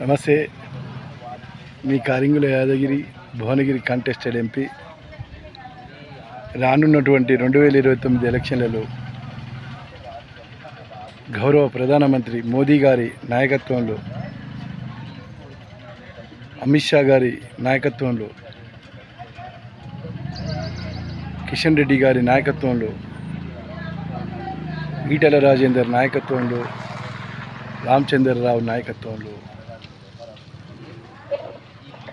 నమస్తే. మీ Karingula Yadagiri Bhuvanagiri contested MP. రానున్నటువంటి రెండు వేల ఇరవై తొమ్మిది ఎలక్షన్లలో గౌరవ ప్రధానమంత్రి మోదీ గారి నాయకత్వంలో అమిత్ షా గారి నాయకత్వంలో కిషన్ రెడ్డి గారి నాయకత్వంలో ఈటల రాజేందర్ నాయకత్వంలో రామచంద్రరావు నాయకత్వంలో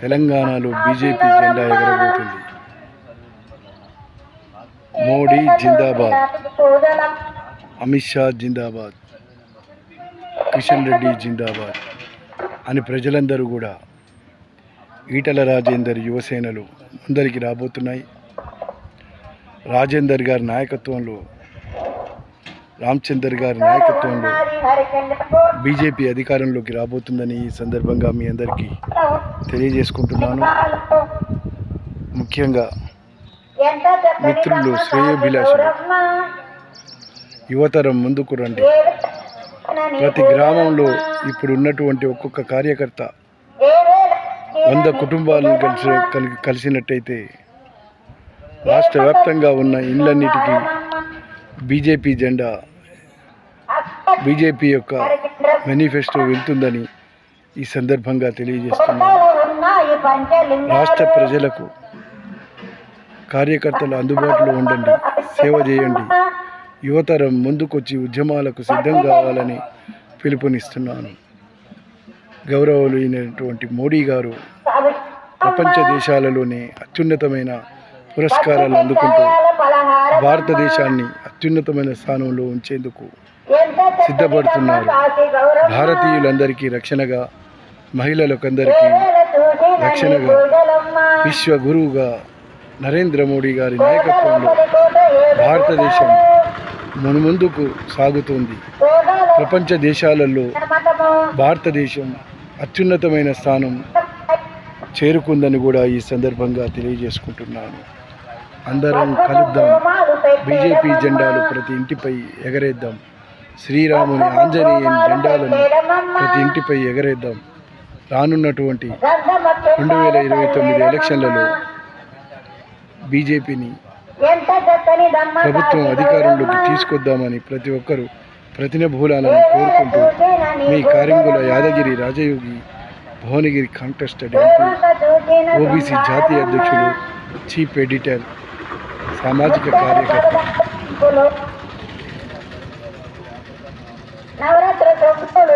తెలంగాణలో బీజేపీ జెండా ఎగరబోతుంది. మోడీ జిందాబాద్. అమిత్ షా జిందాబాద్. కిషన్ రెడ్డి జిందాబాద్ అని ప్రజలందరూ కూడా ఈటల రాజేందర్ యువసేనలు ముందరికి రాబోతున్నాయి. రాజేందర్ గారి నాయకత్వంలో రామచందర్ గారి నాయకత్వంలో బీజేపీ అధికారంలోకి రాబోతుందని ఈ సందర్భంగా మీ అందరికీ తెలియజేసుకుంటున్నాను. ముఖ్యంగా మిత్రులు శ్రేయోభిలాషులు యువతరం ముందుకు రండి. ప్రతి గ్రామంలో ఇప్పుడు ఉన్నటువంటి ఒక్కొక్క కార్యకర్త వంద కుటుంబాలను కలిసి కలిసినట్టయితే రాష్ట్ర వ్యాప్తంగా ఉన్న ఇళ్ళన్నిటికీ బీజేపీ జెండా బీజేపీ యొక్క మేనిఫెస్టో వెళ్తుందని ఈ సందర్భంగా తెలియజేస్తున్నాను. రాష్ట్ర ప్రజలకు కార్యకర్తలు అందుబాటులో ఉండండి సేవ చేయండి. యువతరం ముందుకొచ్చి ఉద్యమాలకు సిద్ధం కావాలని పిలుపునిస్తున్నాను. గౌరవులైనటువంటి మోడీ గారు ప్రపంచ దేశాలలోనే అత్యున్నతమైన పురస్కారాలు అందుకుంటూ భారతదేశాన్ని అత్యున్నతమైన స్థానంలో ఉంచేందుకు సిద్ధపడుతున్నారు. భారతీయులందరికీ రక్షణగా మహిళలకందరికీ రక్షణగా విశ్వ గురువుగా నరేంద్ర మోడీ గారి నాయకత్వంలో భారతదేశం మునుముందుకు సాగుతుంది. ప్రపంచ దేశాలలో భారతదేశం అత్యున్నతమైన స్థానం చేరుకుందని కూడా ఈ సందర్భంగా తెలియజేసుకుంటున్నాను. అందరం కలుద్దాం. బీజేపీ జెండాలు ప్రతి ఇంటిపై ఎగరేద్దాం. శ్రీరాముని ఆంజనేయ జెండాలను ప్రతి ఇంటిపై ఎగరేద్దాం. రానున్నటువంటి రెండు వేల ఇరవై తొమ్మిది ఎలక్షన్లలో బీజేపీని ప్రభుత్వం అధికారంలోకి తీసుకొద్దామని ప్రతి ఒక్కరూ ప్రతినభూలాలను కోరుకుంటూ మీ Karingula Yadagiri Rajayogi Bhuvanagiri contested MP OBC జాతీయ అధ్యక్షులు చీఫ్ ఎడిటర్ సామాజిక కార్యకర్త. నవరాత్రులు తొక్కులు